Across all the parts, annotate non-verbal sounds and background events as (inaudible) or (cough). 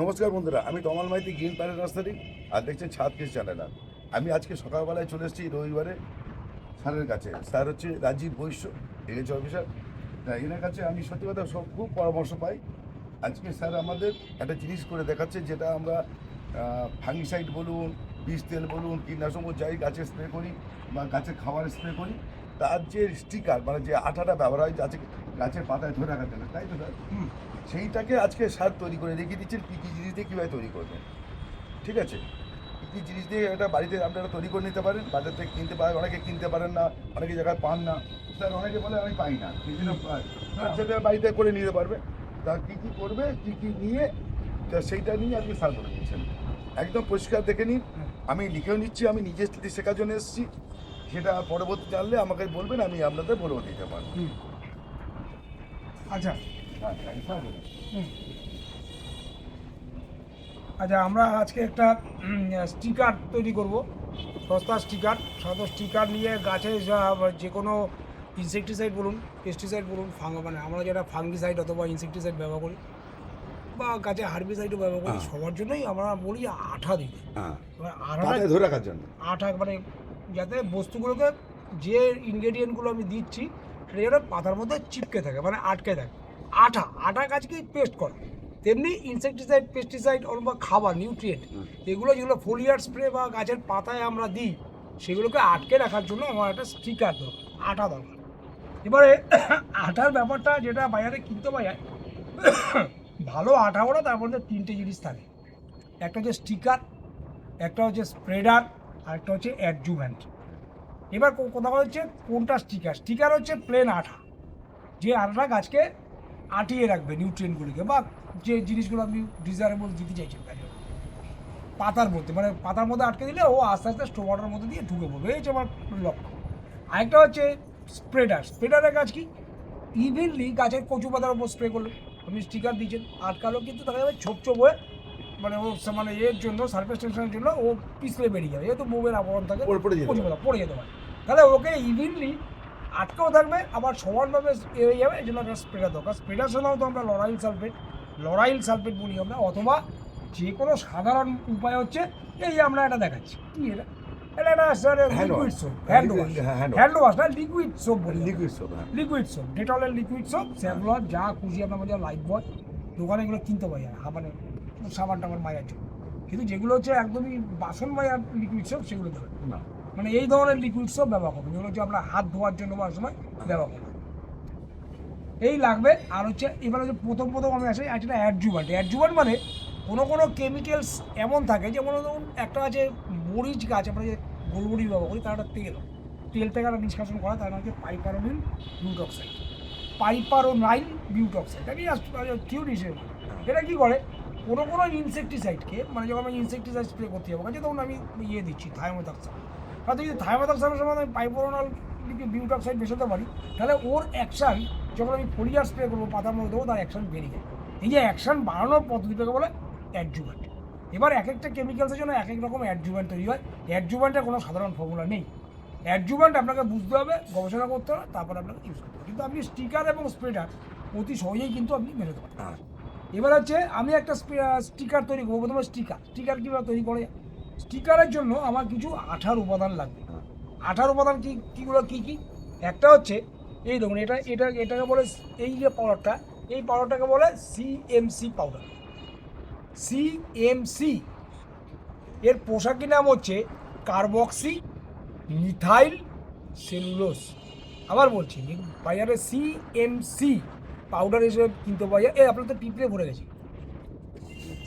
নমস্কার বন্ধুরা, আমি Tamal Maiti green parade nursery আর দেখছেন ছাদ কৃষি চ্যানেল আমি আজকে সকালবেলায় চলে এসেছি রবিবারে স্যারের কাছে। স্যার হচ্ছে রাজীব বৈশ্য এগেছে অফিসার। এনার কাছে আমি সত্যি কথা সব খুব পরামর্শ পাই। আজকে স্যার আমাদের একটা জিনিস করে দেখাচ্ছে, যেটা আমরা ফাঙ্গিসাইড বলুন বীজ তেল বলুন কীটনাশক যাই গাছে স্প্রে করি বা গাছে খাবার স্প্রে করি, তার যে স্টিকার মানে যে আঠাটা ব্যবহার হয় গাছে গাছের পাতায় ধরে রাখার জন্য। তাই তো স্যার? সেইটাকে আজকে সার তৈরি করে রেখে দিচ্ছেন কী কী জিনিস দিয়ে কীভাবে তৈরি করবেন। ঠিক আছে? কী কী জিনিস দিয়ে এটা বাড়িতে আপনারা তৈরি করে নিতে পারেন, বাজার থেকে কিনতে পারেন, অনেকে কিনতে পারেন না, অনেকে জায়গায় পান না। স্যার, অনেকে বলে আমি পাই না বিভিন্ন স্যার সেটা বাড়িতে করে নিতে পারবে। তা কী কী করবে, কী কী নিয়ে, তা সেইটা নিয়ে আজকে সার করে দিচ্ছেন। একদম পরিষ্কার দেখে নিন। আমি লিখেও নিচ্ছি, আমি নিজে শেখার জন্য এসেছি। সেটা পরবর্তী জানলে আমাকে বলবেন, আমি আপনাদের বলেও দিতে পারব। আচ্ছা আচ্ছা আমরা আজকে একটা স্টিকার তৈরি করব। সস্তা স্টিকার সাধারণত স্টিকার নিয়ে গাছে যে কোনো ইনসেকটিসাইড বলুন পেস্টিসাইড বলুন ফাঙ্গ মানে আমরা যেটা ফাঙ্গিসাইড অথবা ইনসেকটিসাইড ব্যবহার করি বা গাছে হার্বিসাইডও ব্যবহার করি হ্যাঁ। সবার জন্যই আমরা বলি আঠা দিতে হ্যাঁ। আঠাটা ধরে রাখার জন্য। আঠা মানে যাতে বস্তুগুলোকে যে ইনগ্রেডিয়েন্টগুলো আমি দিচ্ছি সেটা যেন পাতার মধ্যে চিপকে থাকে মানে আটকে থাকে। আঠা আঠা গাছকেই পেস্ট করা। তেমনি ইনসেকটিসাইড পেস্টিসাইড অথবা খাবার নিউট্রিয়েন্ট এগুলো যেগুলো ফোলিয়ার স্প্রে বা গাছের পাতায় আমরা দিই, সেগুলোকে আটকে রাখার জন্য আমার একটা স্টিকার দরকার, আঠা দরকার। এবারে আঠার ব্যাপারটা যেটা বাজারে কিনতে পাওয়া যায়, ভালো আঠা ওরা তার মধ্যে তিনটে জিনিস থাকে। একটা হচ্ছে স্টিকার একটা হচ্ছে স্প্রেডার আর একটা হচ্ছে অ্যাডজুভ্যান্ট এবার কথা হচ্ছে কোনটা স্টিকার স্টিকার হচ্ছে প্লেন আঠা। যে আঠাটা গাছকে আটিয়ে রাখবে নিউট্রিয়েন্টগুলিকে বা যে জিনিসগুলো আপনি ডিজায়ারেবল দিতে চাইছেন গাছে পাতার মধ্যে মানে পাতার মধ্যে আটকে দিলে ও আস্তে আস্তে স্টোমাটার মধ্যে দিয়ে ঢুকে পড়বে। এই হচ্ছে আমার লক্ষ্য। আরেকটা হচ্ছে স্প্রেডার স্প্রেডারের কাজ কি? ইভেনলি গাছের কচু পাতার উপর স্প্রে করল। আপনি স্টিকার দিচ্ছেন আটকালো কিন্তু দেখা যাবে ছোপ ছোপ হয়ে মানে ও মানে এর জন্য সার্ফেস টেনশনের জন্য ও পিছলে বেরিয়ে যাবে। যেহেতু মোমের আবরণ থাকে পড়ে যেতে পারে। তাহলে ওকে ইভেনলি আটকেও থাকবে আবার সমানভাবে এ হয়ে যাবে এই জন্য একটা স্প্রেডার দরকার। স্প্রেডার সাধারণত আমরা লরাইল সালফেট লরাইল সালফেট বলি আমরা অথবা যে কোনো সাধারণ উপায় হচ্ছে এই যে আমরা এটা দেখাচ্ছি। কি এটা? এটা একটা sir liquid soap hand wash হ্যাঁ, হ্যান্ড ওয়াশ। না লিকুইড সোপ বলি লিকুইড সোপ লিকুইড সোপ ডেটলের লিকুইড সোপ স্যাভলন যা খুশি আপনার মধ্যে লাইফ বয় দোকানে এগুলো কিনতে মানে সাবান টাবান মায়ার জন্য কিন্তু যেগুলো হচ্ছে একদমই বাসন মায়ার লিকুইড সোপ সেগুলো দেবেন। না। মানে এই ধরনের লিকুইড সোপ ব্যবহার করবেন যেগুলো হচ্ছে আপনার হাত ধোয়ার জন্য বা সময় ব্যবহার করবেন এই লাগবে, আর হচ্ছে এবার হচ্ছে প্রথম প্রথম আমি আসি একটা অ্যাডজুভান্ট অ্যাডজুভান্ট মানে কোনো কোনো কেমিক্যালস এমন থাকে, যেমন ধরুন একটা আছে মরিচ গাছ আমরা যে গোলমরিচ ব্যবহার করি, তার একটা তেল। তেল থেকে একটা নিষ্কাশন করা তার নাম হচ্ছে পাইপারোনিল বিউটক্সাইড। পাইপারোনাইল বিউটক্সাইড, এটা থিওরি হিসেবে এটা কী করে? কোনো কোনো ইনসেকটিসাইডকে মানে যখন আমি ইনসেকটিসাইড স্প্রে করতে যাব কাছে তখন আমি ইয়ে দিচ্ছি থাইমোথাক্সাম হয়তো যদি থাইমোথাক্সামের সময় আমি পাইপারোনাল বিউটক্সাইড মেশাতে পারি তাহলে ওর অ্যাকশান যখন আমি ফোলিয়ার স্প্রে করব পাতার মধ্যে দেবো তার অ্যাকশান বেড়ে যায়। এই যে অ্যাকশান বাড়ানোর পদ্ধতিটাকে বলে অ্যাডজুভেন্ট এবার এক একটা কেমিক্যালসের জন্য এক এক রকম অ্যাডজুভেন্ট তৈরি হয়। অ্যাডজুভেন্টের কোনো সাধারণ ফর্মুলা নেই। অ্যাডজুভেন্ট আপনাকে বুঝতে হবে গবেষণা করতে হবে তারপর আপনাকে ইউজ করতে হবে। কিন্তু আপনি স্টিকার এবং স্প্রেডার অতি সহজেই কিন্তু আপনি মেলাতে পারেন হ্যাঁ। এবার হচ্ছে আমি একটা স্টিকার তৈরি করব প্রথমে স্টিকার স্টিকার কীভাবে তৈরি করে স্টিকারের জন্য আমার কিছু আঠার উপাদান লাগবে। আঠার উপাদান কি কীগুলো কী কী? একটা হচ্ছে, এই দেখুন, এটা এটা এটাকে বলে এই যে পাউডারটা এই পাউডারটাকে বলে সিএমসি পাউডার সিএমসি এর পোশাকি নাম হচ্ছে কার্বক্সি মিথাইল সেলুলোস আবার বলছি বাজারে সিএমসি পাউডার হিসেবে কিনতে পাওয়া যায়। এ আপনার তো পিঁপড়ে ভরে গেছে।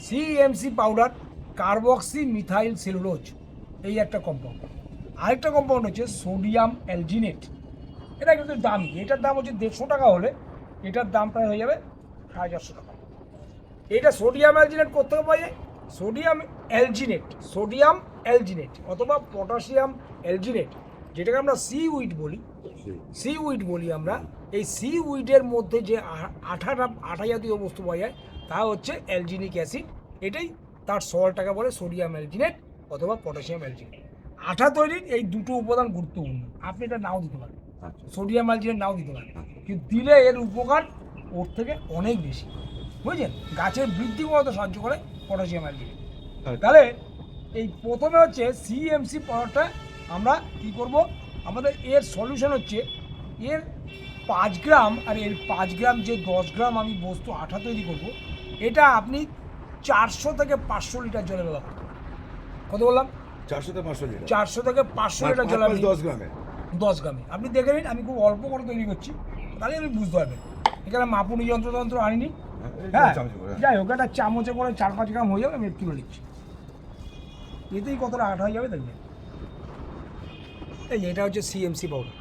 CMC powder carboxy methyl cellulose, এই একটা কম্পাউন্ড আরেকটা কম্পাউন্ড হচ্ছে সোডিয়াম অ্যালজিনেট। এটা কিন্তু দামি। এটার দাম হচ্ছে দেড়শো টাকা হলে এটার দাম প্রায় হয়ে যাবে সাড়ে চারশো টাকা। এটা সোডিয়াম অ্যালজিনেট করতে পাওয়া যায় সোডিয়াম অ্যালজিনেট সোডিয়াম অ্যালজিনেট অথবা পটাশিয়াম অ্যালজিনেট, যেটাকে আমরা সি উইড বলি। সি উইড বলি আমরা। এই সি উইডের মধ্যে যে আঠাটা আঠা জাতীয় বস্তু পাওয়া যায়, তা হচ্ছে অ্যালজিনিক অ্যাসিড। এটাই তার সল্টটাকে বলে সোডিয়াম অ্যালজিনেট অথবা পটাশিয়াম অ্যালজিনেট। আঠা তৈরির এই দুটো উপাদান গুরুত্বপূর্ণ। আপনি এটা নাও দিতে পারেন। আচ্ছা। সোডিয়াম অ্যালজিনেট নাও দিতে পারেন। কিন্তু দিলে এর উপকার ওর থেকে অনেক বেশি। বুঝলেন? গাছের বৃদ্ধি করতে সাহায্য করে পটাশিয়াম অ্যালজিনেট। আচ্ছা। তাহলে এই প্রথমে হচ্ছে সিএমসি পাউডারটা আমরা কি করব? আমাদের এর সলিউশন হচ্ছে এর পাঁচ গ্রাম আর এর পাঁচ গ্রাম যে দশ গ্রাম আমি বস্তু আঠা তৈরি করব এটা আপনি চারশো থেকে পাঁচশো লিটার জলে ব্যবহার কত বললাম? চারশো থেকে পাঁচশো লিটার। চারশো থেকে পাঁচশো লিটার জল আপনি দশ গ্রামে। দশ গ্রামে। আপনি দেখে নিন আমি খুব অল্প করে তৈরি করছি। তাহলে আপনি বুঝতে পারবেন। এখানে মাপুনি যন্ত্র যন্ত্র আনিনি। হ্যাঁ যাই হোক একটা চামচে করে চার পাঁচ গ্রাম হয়ে যাবে আমি তুলে নিচ্ছি। এতেই কতটা আঠা হয়ে যাবে দেখবেন এই এটা হচ্ছে CMC powder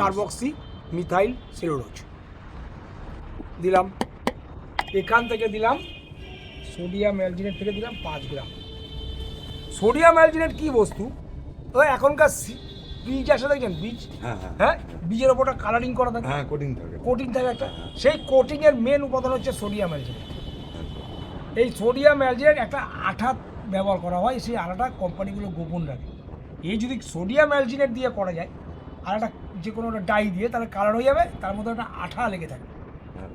carboxy methyl cellulose দিলাম। এখান থেকে দিলাম সোডিয়াম অ্যালজিনেট থেকে দিলাম পাঁচ গ্রাম। সোডিয়াম অ্যালজিনেট কি বস্তু? তো এখনকার বীজ আসে দেখছেন? বীজ? হ্যাঁ হ্যাঁ। হ্যাঁ? বীজের ওপরটা কালারিং করা থাকে। হ্যাঁ কোটিং থাকে। কোটিং থাকে একটা। সেই কোটিংয়ের মেন উপাদান হচ্ছে সোডিয়াম অ্যালজিনেট। এই সোডিয়াম অ্যালজিনেট একটা আঠা ব্যবহার করা হয় সেই আঠাটা কোম্পানিগুলো গোপন রাখে। এই যদি সোডিয়াম অ্যালজিনেট দিয়ে করা যায় আর একটা যে কোনো একটা ডাই দিয়ে তাহলে কালার হয়ে যাবে তার মধ্যে একটা আঠা লেগে থাকে।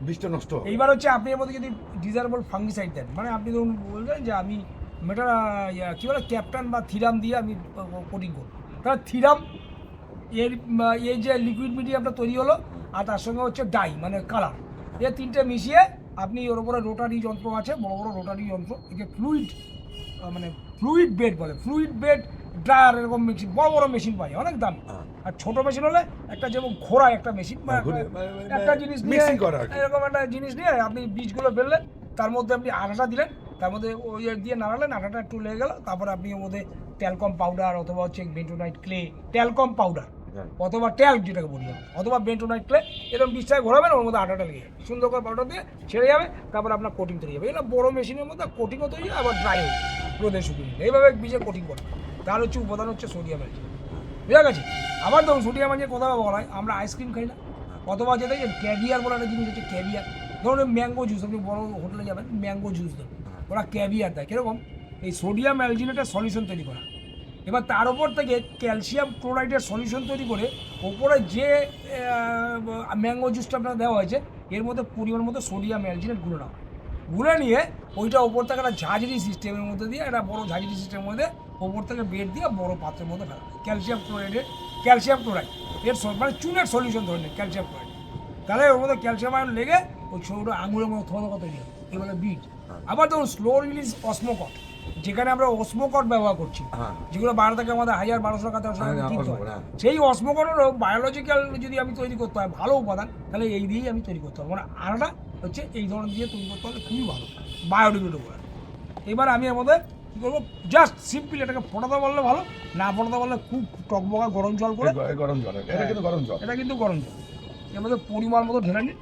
বীজটা নষ্ট হবে এইবার হচ্ছে আপনি এর মধ্যে যদি ডিজারেবল ফাঙ্গিসাইড দেন মানে আপনি ধরুন বললেন যে আমি মেটা কী বলে ক্যাপ্টান বা থিরাম দিয়ে আমি কোটিং করব তাহলে থিরাম এর এই যে লিকুইড মিডিয়ামটা তৈরি হলো আর তার সঙ্গে হচ্ছে ডাই মানে কালার এ তিনটে মিশিয়ে আপনি ওর উপরে রোটারি যন্ত্র আছে বড় বড় রোটারি যন্ত্র একে ফ্লুইড মানে ফ্লুইড বেড বলে ফ্লুইড বেড ড্রায়ার এরকম মেশিন বড় বড় মেশিন পাই অনেক দাম। আর ছোট মেশিন হলে একটা যেমন ঘোড়া একটা মেশিন হ্যাঁ, একটা- ঘুরে- মানে- জিনিস নিয়ে করা এরকম একটা জিনিস নিয়ে আপনি বীজগুলো ফেললেন তার মধ্যে আপনি আটাটা দিলেন তার মধ্যে ওই ইয়ে দিয়ে নাড়ালেন আটাটা একটু লেগে গেল তারপর আপনি ওর মধ্যে ট্যালকম পাউডার অথবা হচ্ছে বেন্টোনাইট ক্লে ট্যালকম পাউডার। অথবা ট্যাল্ক যেটাকে বলি অথবা বেন্টোনাইট ক্লে এরকম বীজটাকে ঘোরাবেন ওর মধ্যে আটাটা লেগে যাবে। সুন্দর করে পাউডার দিয়ে ছেড়ে যাবে তারপর আপনার কোটিং তৈরি যাবে এটা বড় মেশিনের মধ্যে কোটিংও তৈরি হয় আবার ড্রাই হয়ে রোদে শুকিয়ে এইভাবে বীজে কোটিং করে। তার হচ্ছে উপাদান হচ্ছে সোডিয়াম অ্যালজিনেট বুঝা গেছে? আবার ধরুন সোডিয়াম অ্যালজিনেট কথা বলা হয় আমরা আইসক্রিম খাই না। অথবা যেটা ক্যাভিয়ার বলে একটা জিনিস হচ্ছে ক্যাভিয়ার ধরুন ম্যাঙ্গো জুস আপনি বড় হোটেলে যাবেন ম্যাঙ্গো জুস দেন ওরা ক্যাভিয়ার দেয়, কীরকম? এই সোডিয়াম অ্যালজিনেটের সলিউশন তৈরি করা। এবার তার উপর থেকে ক্যালসিয়াম ক্লোরাইডের সলিউশন তৈরি করে, ওপরে যে ম্যাঙ্গো জুসটা আপনার দেওয়া হয়েছে, এর মধ্যে পরিমাণ মতো সোডিয়াম অ্যালজিনেটগুলো নাও। গুলে নিয়ে ওইটা ওপর থেকে একটা ঝাঁঝরি সিস্টেমের মধ্যে দিয়ে, একটা বড় ঝাঁঝরি সিস্টেমের মধ্যে ওপর থেকে বেড দিয়ে বড় পাত্রের মধ্যে ফেলা ক্যালসিয়াম ক্লোরাইডের ক্যালসিয়াম ক্লোরাইড। এর মানে চুনের সলিউশন ধরে নেই ক্যালসিয়াম ক্লোরাইড। তাহলে ওর মধ্যে ক্যালসিয়াম আয়ন লেগে ওই ছোটো আঙুলের থোকা থোকা তৈরি হবে এগুলো বিট আবার ধরুন স্লো রিলিজ অসমোকট যেখানে আমরা অসমোকট ব্যবহার করছি হ্যাঁ। যেগুলো বাইরে থেকে আমাদের হাজার বারোশো টাকা তেরোশো টাকা হ্যাঁ, কিনতে হয়। হ্যাঁ। সেই অসমোকটেরও বায়োলজিক্যাল যদি আমি তৈরি করতে হয় ভালো উপাদান তাহলে এই দিয়েই আমি তৈরি করতে হবে মানে আরটা হচ্ছে এই ধরনের দিয়ে তৈরি করতে হলে খুবই ভালো বায়োডিগ্রেডেবল এবার আমি এর মধ্যে করব জাস্ট সিম্পল এটাকে ফোটাতে বললে ভালো না ফোটাতে বললে খুব টকবকা গরম জল করে। গরম জল এটা কিন্তু গরম জল। এটা কিন্তু গরম জল। এর মধ্যে পরিমাণ মতো ঢেলে নিন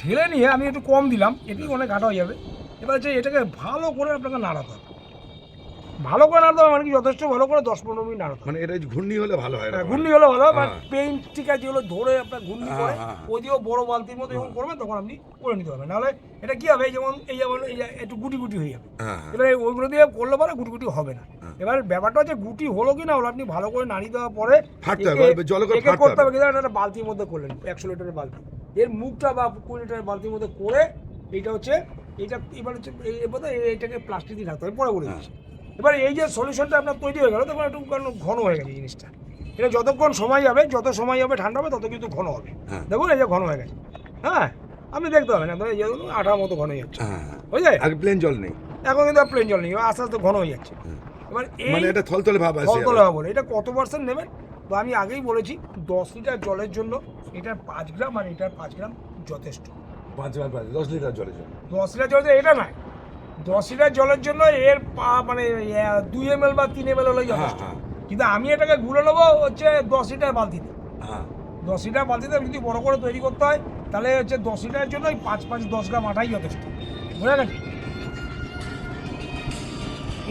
ঢেলে নিয়ে আমি একটু কম দিলাম এটি অনেক ঘাটা হয়ে যাবে। এবার যে এটাকে ভালো করে আপনাকে নাড়াতে হবে। ভালো করে নাড়াতে হবে মানে কি যথেষ্ট ভালো করে দশ পনেরো মিনিট নাড়াতে মানে এটা ঘূর্ণি হলে ভালো হয় হ্যাঁ, ঘূর্ণি হলে ভালো মানে হ্যাঁ। পেইন্ট টিকা যেগুলো ধরে আপনার ঘূর্ণি হ্যাঁ, করে হ্যাঁ। ওই দিয়েও বড় বালতির মধ্যে যখন করবেন তখন আপনি করে নিতে পারবেন নাহলে এটা কি হবে যেমন এই যেমন এই একটু গুটি গুটি হয়ে যাবে হ্যাঁ হ্যাঁ। এবারে ওইগুলো দিয়ে করলে পরে গুটি গুটি হবে না হ্যাঁ। এবার ব্যাপারটা হচ্ছে গুটি হলো কি না হলো আপনি ভালো করে নাড়িয়ে দেওয়ার পরে করে করতে হবে। কিন্তু একটা বালতির মধ্যে করলেন একশো লিটারের বালতি এর মুখটা বা কুড়ি লিটারের বালতির মধ্যে করে এইটা হচ্ছে এইটা এবার হচ্ছে এই- মধ্যে প্লাস্টিক দিয়ে রাখতে হবে পরে বলে দিচ্ছি এবার এই যে সলিউশনটা আপনার তৈরি হয়ে গেল তখন একটু কারণ ঘন হয়ে গেছে জিনিসটা। এটা যতক্ষণ সময় যাবে যত সময় যাবে ঠান্ডা হবে তত কিন্তু ঘন হবে। হ্যাঁ। দেখুন এই যে ঘন হয়ে গেছে। হ্যাঁ আপনি দেখতে পাবেন একদম এই আঠার মতো ঘন হয়ে যাচ্ছে। হ্যাঁ হ্যাঁ। বুঝলে? আগে প্লেন জল নেই। এখন কিন্তু প্লেন জল নেই আস্তে আস্তে ঘন হয়ে যাচ্ছে। এবার এই মানে এটা থলথলে ভাব আছে কতলা বলে। এটা কত পার্সেন্ট নেবেন? তো আমি আগেই বলেছি দশ লিটার জলের জন্য এটার পাঁচ গ্রাম আর এটার পাঁচ গ্রাম যথেষ্ট। পাঁচ পাঁচ দশ লিটার জলের জন্য। দশ লিটার জল এটা নয়। দশ লিটার জলের জন্য এর মানে দুই এম বা তিন এম এল হলেই হ্যাঁ যথেষ্ট। হ্যাঁ কিন্তু আমি এটাকে গুলে নেব হচ্ছে দশ লিটার বালতিতে। হ্যাঁ। দশ লিটার বালতিতে যদি বড় করে তৈরি করতে হয় তাহলে হচ্ছে দশ লিটারের জন্য ওই পাঁচ পাঁচ দশ গ্রাম আটাই যথেষ্ট। বুঝে গেছে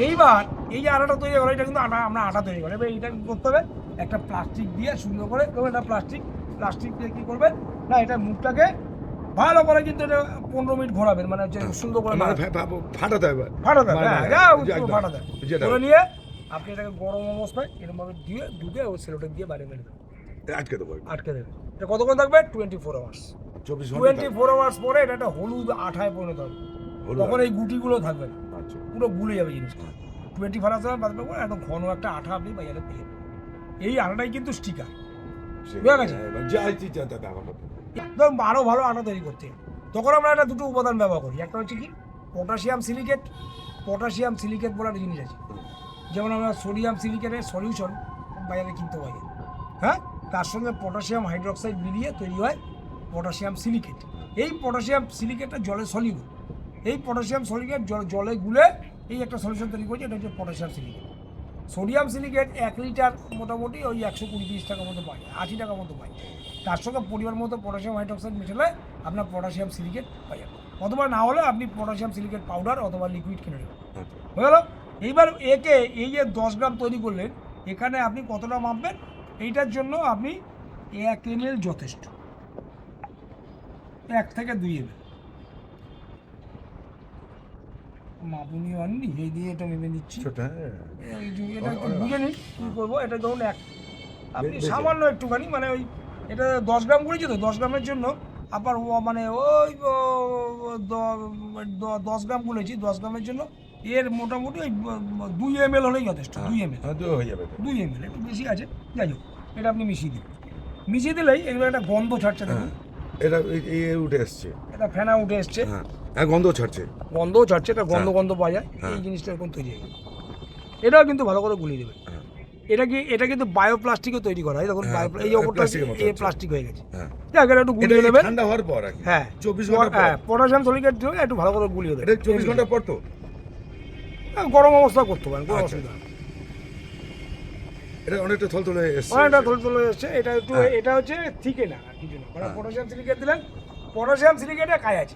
এইবার এই যে আটাটা তৈরি করা এটা কিন্তু আটা আমরা আটা তৈরি করি। এবার এইটা করতে হবে? একটা প্লাস্টিক দিয়ে সুন্দর করে এটা প্লাস্টিক প্লাস্টিক দিয়ে কী করবে? না এটা মুখটাকে ভালো করে কিন্তু এটা পনেরো মিনিট ঘোরাবেন মানে হচ্ছে সুন্দর করে মানে ফাটাতে হবে ফাটাতে হবে মানে, হ্যাঁ ফাটাতে করে নিয়ে আপনি এটাকে গরম অবস্থায় এরকমভাবে দিয়ে ঢুকে ও সেলোটা দিয়ে বাইরে মেরে দেবেন আটকে দেবো আটকে দেবেন এটা কতক্ষণ থাকবে টোয়েন্টি ফোর আওয়ার্স চব্বিশ টোয়েন্টি ফোর আওয়ার্স পরে এটা একটা হলুদ আঠায় পরিণত হবে তখন এই গুটিগুলো থাকবে না আচ্ছা পুরো গুলে যাবে জিনিসটা টোয়েন্টি ফোর আওয়ার্স বাদ পরে একদম ঘন একটা আঠা আপনি বাজারে পেয়ে। এই আঠাটাই কিন্তু স্টিকার বুঝা গেছে? একদম আরও ভালো আটা তৈরি করতে। তখন আমরা একটা দুটো উপাদান ব্যবহার করি। একটা হচ্ছে কি? পটাশিয়াম সিলিকেট পটাশিয়াম সিলিকেট বলে একটা জিনিস আছে। যেমন আমরা সোডিয়াম সিলিকেটের সলিউশন বাজারে কিনতে পারি হ্যাঁ? তার সঙ্গে পটাশিয়াম হাইড্রোক্সাইড মিলিয়ে তৈরি হয় পটাশিয়াম সিলিকেট। এই পটাশিয়াম সিলিকেটটা জলে সলিউবল এই পটাশিয়াম সলিকেট জল, জলে গুলে এই একটা সলিউশন তৈরি করছে, এটা হচ্ছে পটাশিয়াম সিলিকেট। সোডিয়াম সিলিকেট এক লিটার মোটামুটি ওই একশো কুড়ি তিরিশ টাকার মতো পায়, আশি টাকার মতো পায়। তার সঙ্গে পরিমাণ মতো পটাশিয়াম হাইড্রোক্সাইড মেশালে আপনার পটাশিয়াম সিলিকেট পাই যাবে। অথবা না হলে আপনি পটাশিয়াম সিলিকেট পাউডার অথবা লিকুইড কিনে নেবেন। হয়ে গেল? এইবার একে এই যে দশ গ্রাম তৈরি করলেন এখানে আপনি কতটা মাপবেন? এইটার জন্য আপনি এক এম যথেষ্ট। এক থেকে দুই এম মাপুনি আননি এই দিয়ে এটা মেপে নিচ্ছি। হ্যাঁ। এটা একটু বুঝে নিন কী করব এটা ধরুন এক। আপনি সামান্য একটুখানি মানে ওই এটা দশ গ্রাম করেছি তো দশ গ্রামের জন্য আবার মানে ওই দশ গ্রাম করেছি দশ গ্রামের জন্য। এর মোটামুটি ওই দুই এম এল হলেই যথেষ্ট দুই এম এল হ্যাঁ হয়ে। দুই এম এল একটু বেশি আছে যাই হোক এটা আপনি মিশিয়ে দিন। মিশিয়ে দিলেই এগুলো একটা গন্ধ ছাড়ছে দেখুন। এটা এই- এই এই উঠে এসছে। এটা ফেনা উঠে এসছে। হ্যাঁ হ্যাঁ গন্ধ ছাড়ছে। গন্ধও ছাড়ছে এটা গন্ধ হ্যাঁ। গন্ধ পাওয়া যায় হ্যাঁ। এই জিনিসটা এরকম তৈরি হয়ে এটাও কিন্তু ভালো করে গুলিয়ে দেবে হ্যাঁ। এটা কি এটা কিন্তু বায়োপ্লাস্টিকও তৈরি করা হয়। হ্যাঁ, এই ওপরটা এই প্লাস্টিক হয়ে গেছে। হ্যাঁ। এটা একটু গুলিয়ে নেবেন ঠান্ডা হওয়ার পর হ্যাঁ। চব্বিশ ঘণ্টা হ্যাঁ পটাশিয়াম সলিকেট দিয়ে একটু ভালো করে গুলিয়ে দেবেন। চব্বিশ ঘণ্টা পর তো? হ্যাঁ, গরম অবস্থা করতে পারেন কোনো আচ্ছা। অসুবিধা এটা অনেকটা থল থলে এসছে। অনেকটা থল থল এসছে। এটা একটু হ্যাঁ। এটা হচ্ছে থিকে না আর কিছু না। হ্যাঁ। পটাশিয়াম সিলিকেট দিলেন। পটাশিয়াম সিলিকেটে কাজ আছে।